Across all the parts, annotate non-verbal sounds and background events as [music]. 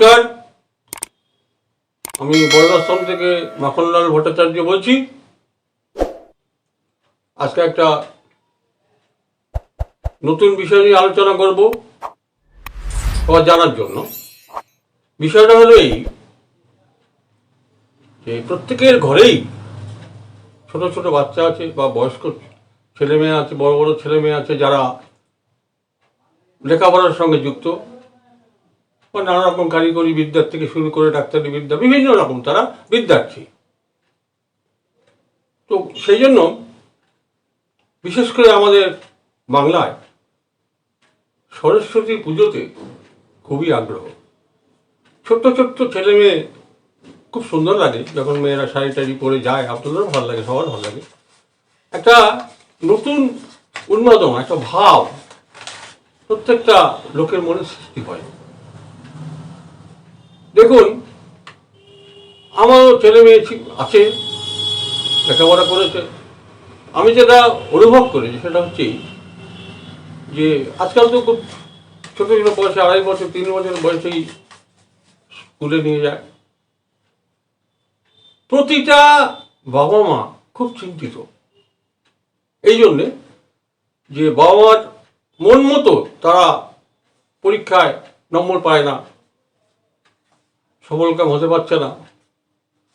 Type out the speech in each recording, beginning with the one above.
নমস্কার। আমি বড়দাস্থান থেকে মাখনলাল ভট্টাচার্য বলছি। আজকে একটা নতুন বিষয় নিয়ে আলোচনা করব, সবার জানার জন্য। বিষয়টা হলো এই যে প্রত্যেকের ঘরেই ছোট ছোট বাচ্চা আছে বা বয়স্ক ছেলে মেয়ে আছে, বড় বড় ছেলে মেয়ে আছে যারা লেখাপড়ার সঙ্গে যুক্ত। বা নানা রকম কারিগরি বিদ্যার থেকে শুরু করে ডাক্তারি বিদ্যা, বিভিন্ন রকম তারা বিদ্যার্থী। তো সেই জন্য বিশেষ করে আমাদের বাংলায় সরস্বতী পুজোতে খুবই আগ্রহ। ছোট্ট ছোট্ট ছেলে মেয়ে খুব সুন্দর লাগে, যখন মেয়েরা শাড়ি টাড়ি পরে যায় আপনাদেরও ভালো লাগে, সবার ভালো লাগে। একটা নতুন উন্মাদন, একটা ভাব প্রত্যেকটা লোকের মনে সৃষ্টি হয়। দেখুন, আমারও ছেলে মেয়ে আছে, লেখাপড়া করেছে। আমি যেটা অনুভব করেছি সেটা হচ্ছে যে আজকাল তো খুব ছোটো ছোটো বয়সে, আড়াই বছর, তিন বছর বয়সেই স্কুলে নিয়ে যায়। প্রতিটা বাবা মা খুব চিন্তিত। এই জন্যে যে বাবা মার মন মতো তারা পরীক্ষায় নম্বর পায় না। সফলকাম হতে পারছে না,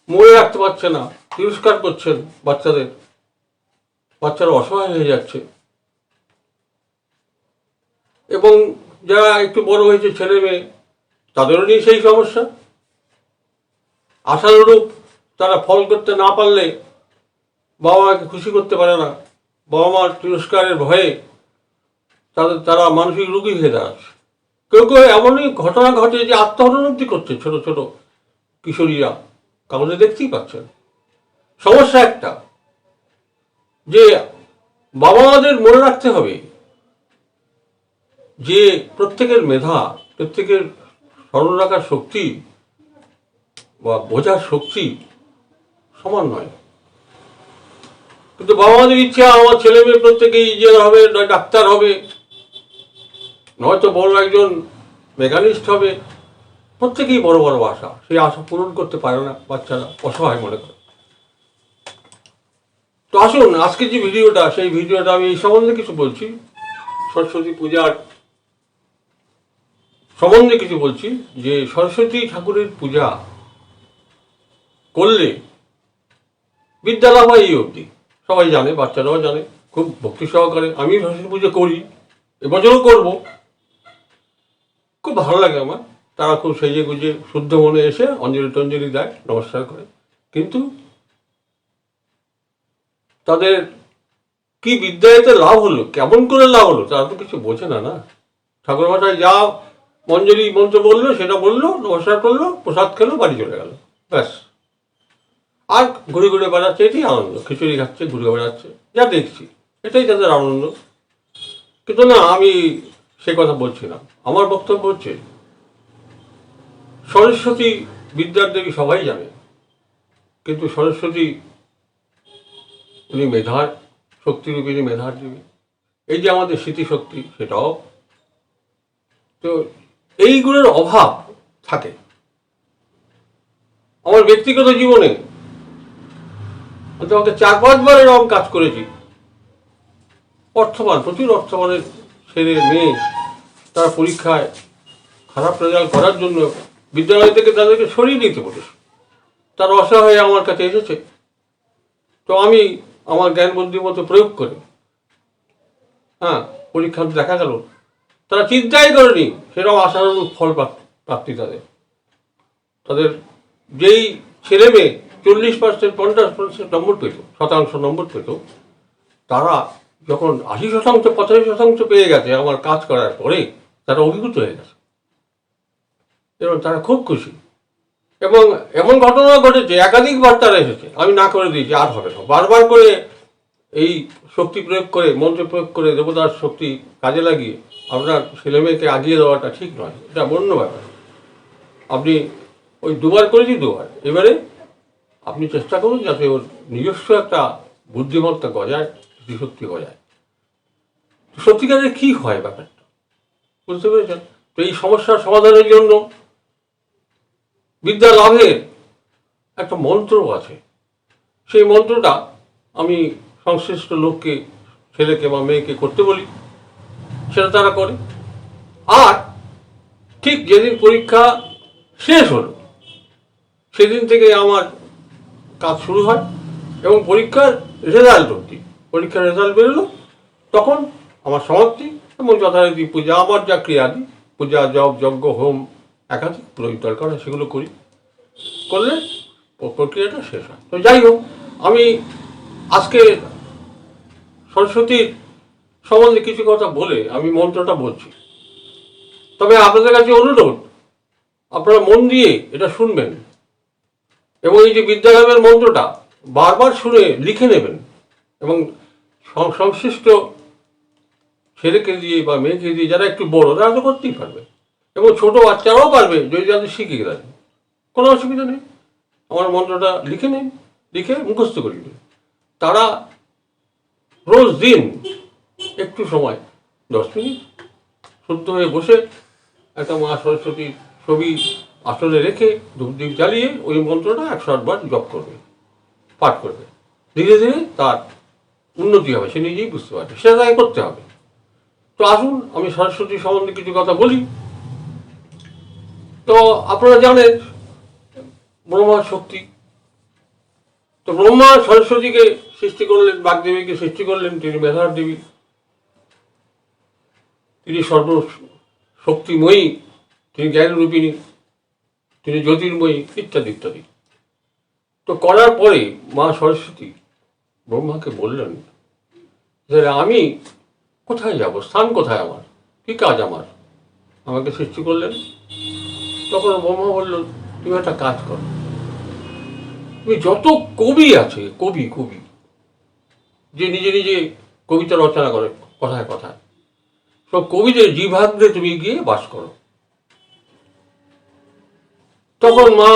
মরে রাখতে পারছে না, তিরস্কার করছেন বাচ্চাদের। বাচ্চারা অসহায় হয়ে যাচ্ছে। এবং যারা একটু বড় হয়েছে, ছেলে মেয়ে, তাদেরও নিয়ে সেই সমস্যা। আশানুরূপ তারা ফল করতে না পারলে বাবা মাকে খুশি করতে পারে না। বাবা মার তিরস্কারের ভয়ে তাদের, তারা মানসিক রোগী হয়ে দাঁড়াচ্ছে। কেউ কেউ এমনই ঘটনা ঘটে যে আত্মহনন অব্দি করছে, ছোট ছোট কিশোরীরা। কাগজে দেখতেই পাচ্ছেন। সমস্যা একটা, যে বাবা মাদের মনে রাখতে হবে যে প্রত্যেকের মেধা, প্রত্যেকের স্মরণ রাখার শক্তি বা বোঝার শক্তি সমান নয়। কিন্তু বাবা মাদের ইচ্ছা, আমার ছেলে মেয়ে প্রত্যেকেই ইঞ্জিনিয়ার হবে নয় ডাক্তার হবে নয়তো বড় একজন মেকানিস্ট হবে। প্রত্যেকেই বড় বড় আশা। সেই আশা পূরণ করতে পারে না বাচ্চারা, অসহায় মনে করে। তো আসুন আজকে যে ভিডিওটা, সেই ভিডিওটা আমি এই সম্বন্ধে কিছু বলছি। সরস্বতী পূজার সম্বন্ধে কিছু বলছি যে সরস্বতী ঠাকুরের পূজা করলে বিদ্যালয় হয় এই অবধি। সবাই জানে, বাচ্চারাও জানে, খুব ভক্তি সহকারে। আমি সরস্বতী পুজো করি, এবছরও করব। খুব ভালো লাগে আমার। তারা খুব সেজে গুজে, শুদ্ধ মনে এসে অঞ্জলি টঞ্জলি দেয়, নমস্কার করে। কিন্তু তাদের কি বিদ্যায়তে লাভ হলো? কেমন করে লাভ হলো? তারা তো কিছু বোঝে না না? ঠাকুর মশাই যা মঞ্জলি মন্ত্র বলল, সেটা বলল, নমস্কার করল, প্রসাদ খেলো, বাড়ি চলে গেল। ব্যাস। আর ঘুরে ঘুরে বেড়াচ্ছে এটাই আনন্দ। খিচুড়ি খাচ্ছে ঘুরে বেড়াচ্ছে, যা দেখছি। এটাই তাদের আনন্দ। কিন্তু না, আমি সে কথা বলছি না। আমার বক্তব্য হচ্ছে, সরস্বতী বিদ্যার দেবী সবাই জানে, কিন্তু সরস্বতী উনি মেধার শক্তিরূপিণী মেধার দেবী। এই যে আমাদের স্মৃতিশক্তি, সেটাও। তো এইগুলোর অভাব থাকে। আমার ব্যক্তিগত জীবনে আমি তোমাকে চার পাঁচবার এরকম কাজ করেছি। অর্থবান, প্রচুর অর্থবানের ছেলে মেয়ে তারা পরীক্ষায় খারাপ রেজাল্ট করার জন্য বিদ্যালয় থেকে তাদেরকে সরিয়ে দিতে বলেছে। তার অসহায় আমার কাছে এসেছে। তো আমি আমার জ্ঞান বুদ্ধির মতো প্রয়োগ করে হ্যাঁ পরীক্ষা দেখা গেল। তারা চিন্তাই করেনি সেরকম আশানুরূপ ফল প্রাপ- প্রাপ্তি তাদের। তাদের যেই ছেলে মেয়ে চল্লিশ পার্সেন্ট পঞ্চাশ পার্সেন্ট নম্বর পেত, শতাংশ নম্বর পেত, তারা যখন আশি শতাংশ, পঁচাশি শতাংশ পেয়ে গেছে আমার কাজ করার পরে তারা অভিভূত হয়ে গেছে। এবং তারা খুব খুশি। এবং এমন ঘটনা ঘটেছে, একাধিকবার তারা এসেছে। আমি না করে দিয়েছি, আর হবে না। বারবার করে এই শক্তি প্রয়োগ করে, মন্ত্র প্রয়োগ করে দেবতার শক্তি কাজে লাগিয়ে আপনার ছেলে মেয়েকে আগিয়ে দেওয়াটা ঠিক নয়। এটা অন্য ব্যাপার। আপনি ওই দুবার করেছি দুবার। এবারে আপনি চেষ্টা করুন যাতে ওর নিজস্ব একটা বুদ্ধিমত্তা গজায়। স্মৃতিশক্তি গজায় তো সত্যিকারের কী হয় ব্যাপারটা? বুঝতে পেরেছেন? তো এই সমস্যার সমাধানের জন্য বিদ্যা লাভের একটা মন্ত্র আছে। সেই মন্ত্রটা আমি সংশ্লিষ্ট লোককে, ছেলেকে বা মেয়েকে করতে বলি। সেটা তারা করে। আর ঠিক যেদিন পরীক্ষা শেষ হলো, সেদিন থেকে আমার কাজ শুরু হয় এবং পরীক্ষার রেজাল্ট অবধি পরীক্ষার রেজাল্ট বেরোলো। তখন আমার সমাপ্তি এবং যথারীতি পূজা, আমার যা ক্রিয়াদি পূজা জপ যজ্ঞ, হোম, একাধিক প্রয়োগ দরকার সেগুলো করি। করলে প্রক্রিয়াটা শেষ হয়। তো যাই হোক, আমি আজকে সরস্বতীর সম্বন্ধে কিছু কথা বলে আমি মন্ত্রটা বলছি। তবে আপনাদের কাছে অনুরোধ, আপনারা মন দিয়ে এটা শুনবেন এবং এই যে বিদ্যালয়ের মন্ত্রটা বারবার শুনে লিখে নেবেন। এবং সংশ্লিষ্ট ছেলেকে দিয়ে বা মেয়েকে দিয়ে যারা একটু বড়, তারা তো করতেই পারবে। এবং ছোট বাচ্চারাও পারবে যদি যাদের শিখিয়ে দেন কোনো অসুবিধা নেই। আমার মন্ত্রটা লিখে নিন, লিখে মুখস্থ দিন তারা রোজ দিন একটু সময়, দশ মিনিট, শুদ্ধ হয়ে বসে একটা মা সরস্বতীর ছবি আসলে রেখে ধূপদীপ জ্বালিয়ে ওই মন্ত্রটা একশো আটবার জপ করবে, পাঠ করবে। ধীরে ধীরে তার উন্নতি হবে, সে নিজেই বুঝতে পারবে সেটা তাকে করতে হবে। তো আসুন, আমি সরস্বতী সম্বন্ধে কিছু কথা বলি। তো আপনারা জানেন, ব্রহ্মার শক্তি। তো ব্রহ্মা সরস্বতীকে সৃষ্টি করলেন, বাগদেবীকে সৃষ্টি করলেন, তিনি মেধার দেবী। তিনি সর্ব শক্তিময়ী তিনি জ্ঞানরূপিণী, তিনি জ্যোতির্ময়ী, ইত্যাদি ইত্যাদি। তো করার পরে মা সরস্বতী ব্রহ্মাকে বললেন যে আমি কোথায় যাব? স্থান কোথায় আমার? কি কাজ আমার? আমাকে সৃষ্টি করলেন। তখন ব্রহ্মা বলল, তুমি একটা কাজ করো। তুমি যত কবি আছে, কবি কবি, যে নিজে নিজে কবিতা রচনা করে, কথায় কথায়, সব কবিদের জিভাগ্রে তুমি গিয়ে বাস করো। তখন মা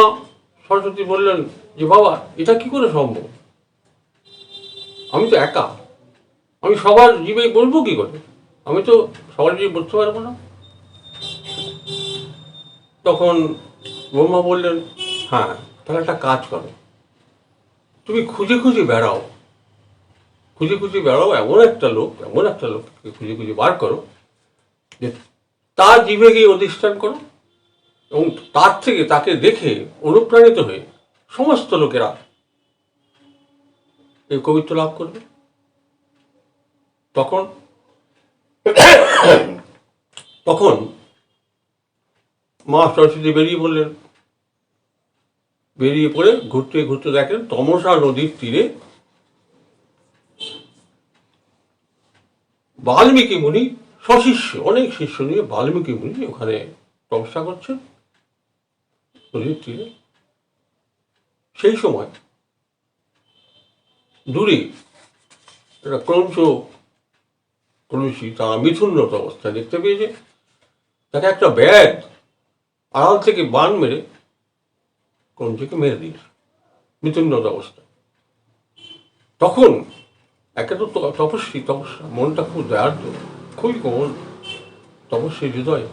সরস্বতী বললেন, যে বাবা, এটা কি করে সম্ভব? আমি তো একা। আমি সবার জীবে বলব কি করে? আমি তো সবার জীবে বলতে পারব না। তখন ব্রহ্মা বললেন হ্যাঁ তাহলে একটা কাজ করো। তুমি খুঁজে খুঁজে বেড়াও। খুঁজে খুঁজে বেড়াও, এমন একটা লোক, এমন একটা লোককে খুঁজে খুঁজে বার করো যে তার জিভে গিয়ে অধিষ্ঠান করো এবং তার থেকে তাকে দেখে অনুপ্রাণিত হয়ে সমস্ত লোকেরা কবিত্ব লাভ করবে? তখন তখন মা সরস্বতী বেরিয়ে পড়লেন। বেরিয়ে পড়ে ঘুরতে ঘুরতে দেখেন তমসা নদীর তীরে বাল্মীকি মুনি সশিষ্য, অনেক শিষ্য নিয়ে বাল্মীকি মুনি ওখানে তপস্যা করছেন নদীর তীরে। সেই সময় দূরে। একটা ক্রমশ কলসি তারা মিথুনরত অবস্থায় দেখতে পেয়েছে। তাকে একটা ব্যাগ আড়াল থেকে বান মেরে ক্রঞ্চকে মেরে দিয়েছে মিথুনরত অবস্থায়। তখন একে তো ত- তপস্বী তপস্যা মনটা খুব দয়ার্থ খুবই কোমল। তপস্বী হৃদয়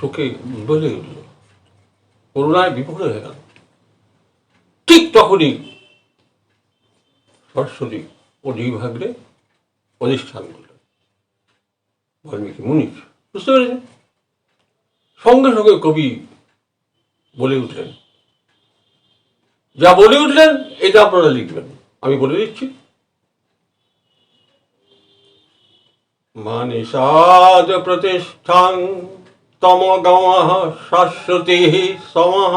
শোকে বলে উঠল। করুণায় বিপদ হয়ে গেল। ঠিক তখনই সরস্বতী ও ভাগ্রে প্রতিষ্ঠান করলেন। বাল্মীকি মুনির বুঝতে পেরেছেন? সঙ্গে সঙ্গে কবি বলে উঠলেন, যা বলে উঠলেন, এটা আপনারা লিখবেন। আমি বলে দিচ্ছি। মানিষাদ প্রতিষ্ঠান তমগম শাশ্বতী সমহ।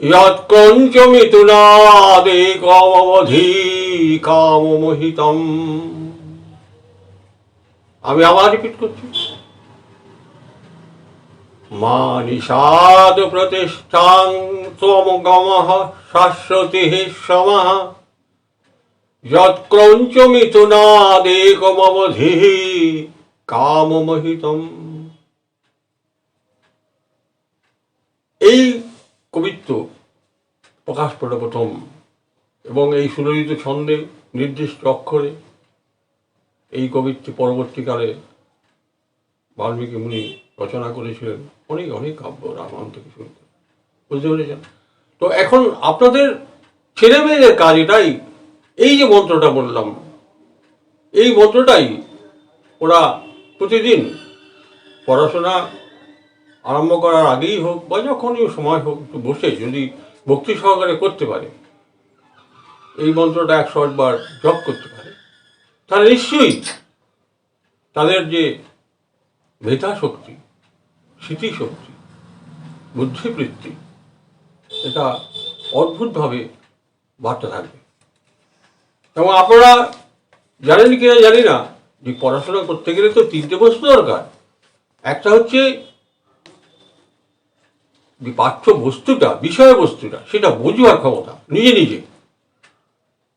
যৎকঞ্চমিতুনাদেকমবধি কামমোহিতম আমি আবার রিপিট করছি। মা নিষাদ প্রতিষ্ঠাং ত্বমগম শাশ্বতী সমহ যৎক্রঞ্চমিতুনাদেকমবধি কামমোহিতম এই কবিত্ব প্রকাশ পেল প্রথম এবং এই সুললিত ছন্দে নির্দিষ্ট অক্ষরে এই কবিত্ব পরবর্তীকালে বাল্মীকি মুনি রচনা করেছিলেন। অনেক অনেক কাব্য রামায়ণ থেকে শুরু করে। বুঝতে পেরেছেন? তো এখন আপনাদের ছেলে মেয়েদের কাজ এটাই। এই যে মন্ত্রটা বললাম, এই মন্ত্রটাই ওরা প্রতিদিন পড়াশোনা আরম্ভ করার আগেই হোক বা যখনই সময় হোক একটু বসে যদি ভক্তি সহকারে করতে পারে। এই মন্ত্রটা একশো বার জপ করতে পারে। তাহলে নিশ্চয়ই তাদের যে মেধা শক্তি স্মৃতিশক্তি, বুদ্ধিবৃত্তি, এটা অদ্ভুতভাবে বাড়তে থাকবে। এবং আপনারা জানেন কিনা জানি না যে পড়াশোনা করতে গেলে তো তিনটে বস্তু দরকার। একটা হচ্ছে যে পাঠ্য বস্তুটা বিষয়বস্তুটা, সেটা বুঝবার ক্ষমতা নিজে নিজে।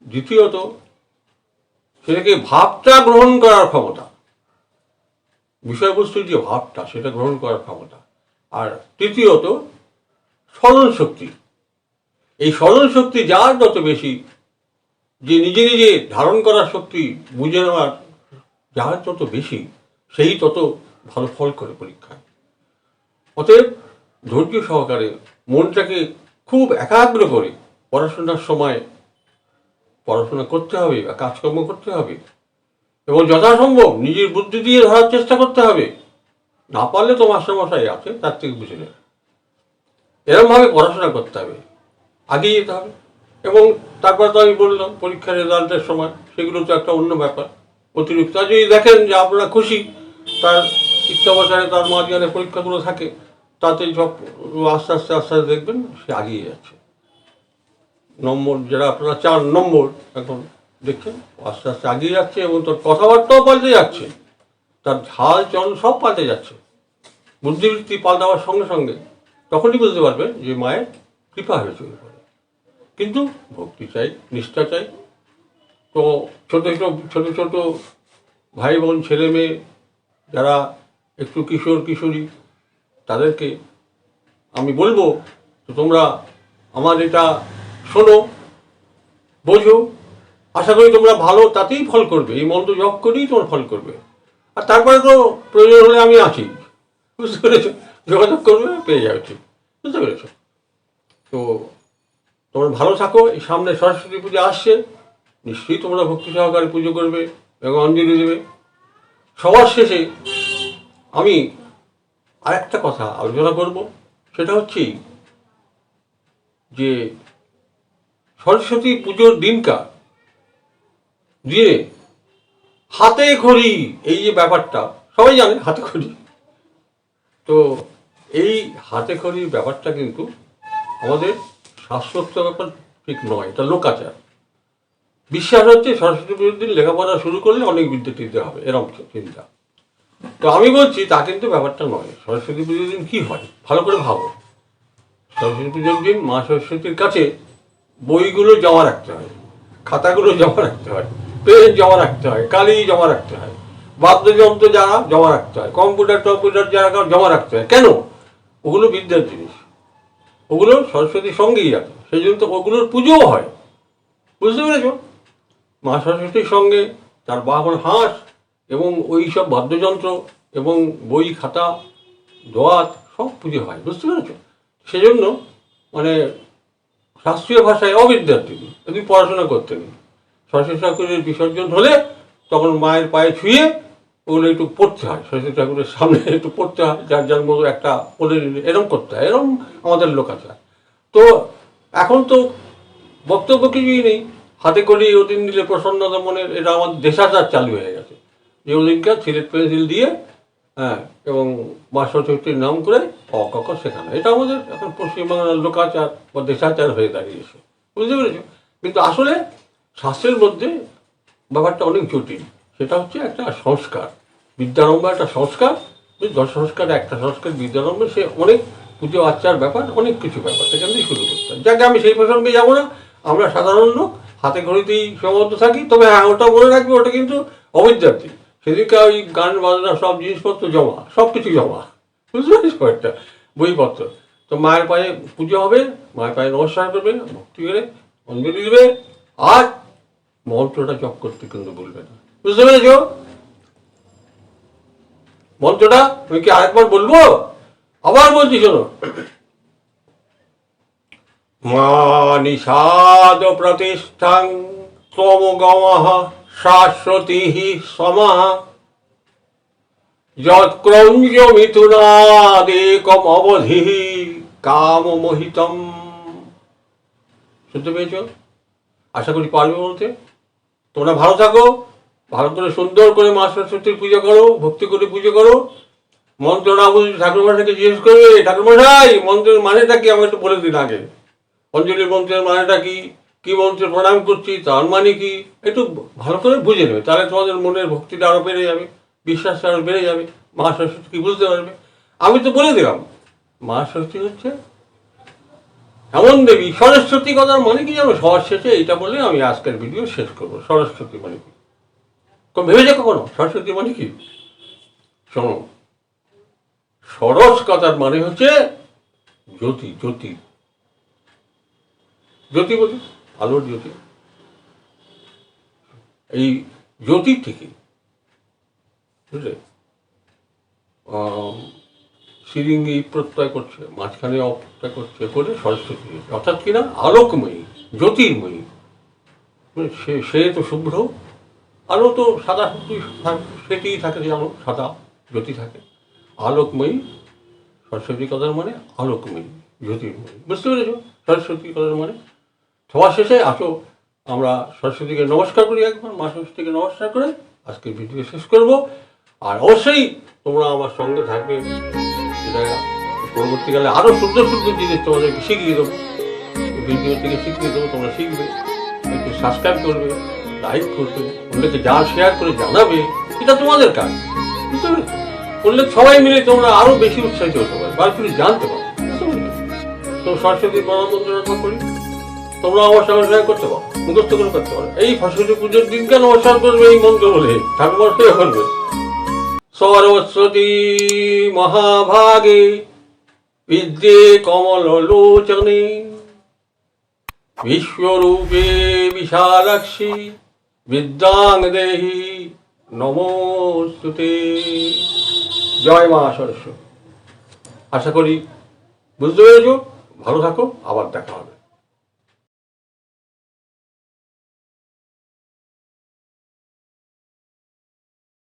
দ্বিতীয়ত, সেটাকে ভাবটা গ্রহণ করার ক্ষমতা। বিষয়বস্তুর যে ভাবটা, সেটা গ্রহণ করার ক্ষমতা। আর তৃতীয়ত, স্মরণ শক্তি। এই স্মরণ শক্তি যার যত বেশি, যে নিজে নিজে ধারণ করার শক্তি বুঝে নেওয়ার যার যত বেশি, সেই তত ভালো ফল করে পরীক্ষায়। অতএব ধৈর্য সহকারে মনটাকে খুব একাগ্র করে পড়াশোনার সময় পড়াশোনা করতে হবে বা কাজকর্ম করতে হবে এবং যথাসম্ভব নিজের বুদ্ধি দিয়ে ধরার চেষ্টা করতে হবে। না পারলে তো মাস্টারমশাই আছে, তার থেকে বুঝে নেবে এরমভাবে পড়াশোনা করতে হবে আগিয়ে যেতে হবে। এবং তারপর তো আমি বললাম, পরীক্ষার রেজাল্টের সময়, সেগুলো তো একটা অন্য ব্যাপার। অতিরিক্ত যদি দেখেন যে আপনারা খুশি, তার ইচ্ছাবসারে তার মাঝখানে পরীক্ষাগুলো থাকে তাতে সব আস্তে আস্তে আস্তে আস্তে দেখবেন সে আগিয়ে যাচ্ছে। নম্বর যেটা আপনারা চার নম্বর এখন দেখছেন, আস্তে আস্তে আগিয়ে যাচ্ছে এবং তার কথাবার্তাও পাল্টে যাচ্ছে। তার ঝাল, চল সব পাল্টে যাচ্ছে। বুদ্ধিবৃত্তি পাল্টাবার সঙ্গে সঙ্গে তখনই বুঝতে পারবেন যে মায়ের কৃপা হয়েছে কিন্তু ভক্তি চাই, নিষ্ঠা চাই। তো ছোটো ছোটো ছোটো ছোটো ভাই বোন, ছেলে মেয়ে যারা একটু কিশোর, কিশোরী তাদেরকে আমি বলব, তো তোমরা আমার এটা শোনো, বোঝো। আশা করি তোমরা ভালো তাতেই ফল করবে, এই মন্ত্র জপ করেই তোমার ফল করবে। আর তারপরে তো প্রয়োজন হলে আমি আছি বুঝতে পেরেছ? যোগাযোগ করবে, পেয়ে যাবে বুঝতে পেরেছ? তো তোমরা ভালো থাকো, এই সামনে সরস্বতী পুজো আসছে। নিশ্চয়ই তোমরা ভক্তি সহকারে পুজো করবে এবং অঞ্জলি দেবে। সবার শেষে আমি আরেকটা কথা আলোচনা করব, সেটা হচ্ছে যে সরস্বতী পুজোর দিনকার দিয়ে হাতে খড়ি, এই যে ব্যাপারটা, সবাই জানে হাতে খড়ি। তো এই হাতে খড়ির ব্যাপারটা কিন্তু আমাদের শাস্ত্রোক্ত ব্যাপার ঠিক নয়, এটা লোকাচার। বিশ্বাস হচ্ছে সরস্বতী পুজোর দিন লেখাপড়া শুরু করলে অনেক বিদ্যে টিতে হবে, এরকম চিন্তা। তো আমি বলছি, তা কিন্তু ব্যাপারটা নয়। সরস্বতী পুজোর দিন কি হয়? ভালো করে ভাবো। সরস্বতী পুজোর দিন মা সরস্বতীর কাছে বইগুলো জমা রাখতে হয়, খাতাগুলো জমা রাখতে হয়, পেন জমা রাখতে হয়, কালি জমা রাখতে হয়, বাদ্যযন্ত্র যারা জমা রাখতে হয়, কম্পিউটার টম্পিউটার যারা জমা রাখতে হয়। কেন? ওগুলো বিদ্যার জিনিস। ওগুলো সরস্বতীর সঙ্গেই রাখে। সেই জন্য তো ওগুলোর পুজোও হয়। বুঝতে পেরেছ? মা সরস্বতীর সঙ্গে তার বাহন হাঁস এবং ওই সব বাদ্যযন্ত্র এবং বই, খাতা, দোয়াত সব পুজো হয়, বুঝতে পেরেছ? সেজন্য মানে শাস্ত্রীয় ভাষায় অবিদ্যার তিনি যদি পড়াশোনা করতেন সরস্বতী ঠাকুরের বিসর্জন হলে তখন মায়ের পায়ে ছুঁয়ে ওগুলো একটু পড়তে হয়, সরস্বতী ঠাকুরের সামনে [laughs] একটু পড়তে হয়, যার যার মতো একটা পড়ে এরম করতে হয়, এরম আমাদের লোক আছে। তো এখন তো বক্তব্য কিছুই নেই। হাতে করে ওদিন দিলে প্রসন্নতা মনের, এটা আমাদের দেশাচার চালু হয়ে ওদিনকার সিলেট পেন্সিল দিয়ে হ্যাঁ এবং মা সরস্বতীর নাম করে অ ক খ শেখানো। এটা আমাদের এখন পশ্চিমবাংলার লোকাচার বা দেশাচার হয়ে দাঁড়িয়েছে। বুঝতে পেরেছ? কিন্তু আসলে শাস্ত্রের মধ্যে ব্যাপারটা অনেক জটিল। সেটা হচ্ছে একটা সংস্কার। বিদ্যারম্ভ একটা সংস্কার সংস্কার একটা সংস্কার বিদ্যারম্ভে, সে অনেক পুজো আচ্চার ব্যাপার, অনেক কিছু ব্যাপার। সেখান থেকে শুরু করতে হয়। যাকে, আমি সেই প্রসঙ্গে যাব না। আমরা সাধারণ লোক, হাতে ঘড়িতেই সীমাবদ্ধ থাকি। তবে হ্যাঁ ওটা মনে রাখবে, ওটা কিন্তু অবিদ্যার্থী সেদিকে ওই গান বাজনা, সব জিনিসপত্র জমা সব কিছু জমা। বুঝতে পারিস একটা বইপত্র। তো মায়ের পায়ে পুজো হবে, মায়ের পায়ে নমস্কার করবে, ভক্তি করে অঞ্জলি দেবে, আর মন্ত্রটা জপ করতে কিন্তু বলবে না। বুঝতে পেরেছ? মন্ত্রটা আমি কি আরেকবার বলব? আবার বলছি, শোনো। মা নিষাদ প্রতিষ্ঠাং শাশ্বতী সমাহ যৎক্রঞ্জ মিথুনাদেকম অবধি কামমোহিতম শুনতে পেয়েছ? আশা করি পারবে বলতে। তোমরা ভালো থাকো। ভালো করে সুন্দর করে মা সরস্বতীর পুজো করো, ভক্তি করে পুজো করো। মন্ত্র না বুঝলে ঠাকুরমশাইকে জিজ্ঞেস করবে ঠাকুরমশাই মন্ত্রের মানেটা কি? আমাকে একটু বলে দিন আগে। অঞ্জলির মন্ত্রের মানেটা কি? কি মন্ত্রে প্রণাম করছি, তার মানে কি? একটু ভালো করে বুঝে নেবে, তাহলে তোমাদের মনের ভক্তিটা আরও বেড়ে যাবে, বিশ্বাসটা আরও বেড়ে যাবে, মা সরস্বতী কি বুঝতে পারবে? আমি তো বলে দিলাম, মা সরস্বতী হচ্ছে এমন দেবী, সরস্বতী কথার মানে কি জানো? সবার শেষে এইটা বলে আমি আজকের ভিডিও শেষ করব, সরস্বতী মানে কি? ভেবেছে কখনো? সরস্বতী মানে কি? শোনো, সরস কথার মানে হচ্ছে জ্যোতি জ্যোতি। জ্যোতি বলি আলোর জ্যোতি। এই জ্যোতির থেকে, বুঝলে? সিরিঙ্গি প্রত্যয় করছে, মাঝখানে অপ্রত্যয় করছে করে সরস্বতী অর্থাৎ কিনা আলোকময়ী, জ্যোতির্ময়ী। মানে সে সে তো শুভ্র, আলো তো সাদা সেটিই থাকে যে আলো, সাদা জ্যোতি থাকে। আলোকময়ী, সরস্বতী কথার মানে আলোকময়ী, জ্যোতির্ময়ী। বুঝতে পেরেছ? সরস্বতী কথার মানে সবার শেষে আসো। আমরা সরস্বতীকে নমস্কার করি একবার, মা সরস্বতীকে নমস্কার করে আজকের ভিডিও শেষ করব। আর অবশ্যই তোমরা আমার সঙ্গে থাকবে। পরবর্তীকালে আরও সুন্দর সুন্দর জিনিস তোমাদেরকে শিখিয়ে দেবো। ভিডিও থেকে শিখিয়ে দেবো, তোমরা শিখবে। একটু সাবস্ক্রাইব করবে লাইক করবে, অন্যকে যা শেয়ার করে জানাবে, এটা তোমাদের কাজ। বুঝতে পেরেছ? সবাই মিলে তোমরা আরও বেশি উৎসাহিত হতে পারবে বা তুমি জানতে পারো। তো সরস্বতী প্রণাম মন্ত্র করি। তোমরা সঙ্গে সঙ্গে করতে পারো, মুখস্থ করে করতে পারো। এই সরস্বতী পুজোর দিন কেন নমস্কার করবে এই মন্ত্র বলে ঠাকুমার সেবা করবে সরস্বতী মহাভাগে বিদ্যে কমল লোচনে বিশ্বরূপে বিশালাক্ষী বিদ্যাং দেহি নমস্তুতে। জয় মা সরস্বতী। আশা করি বুঝতে পেরেছ? ভালো থাকো, আবার দেখা হবে।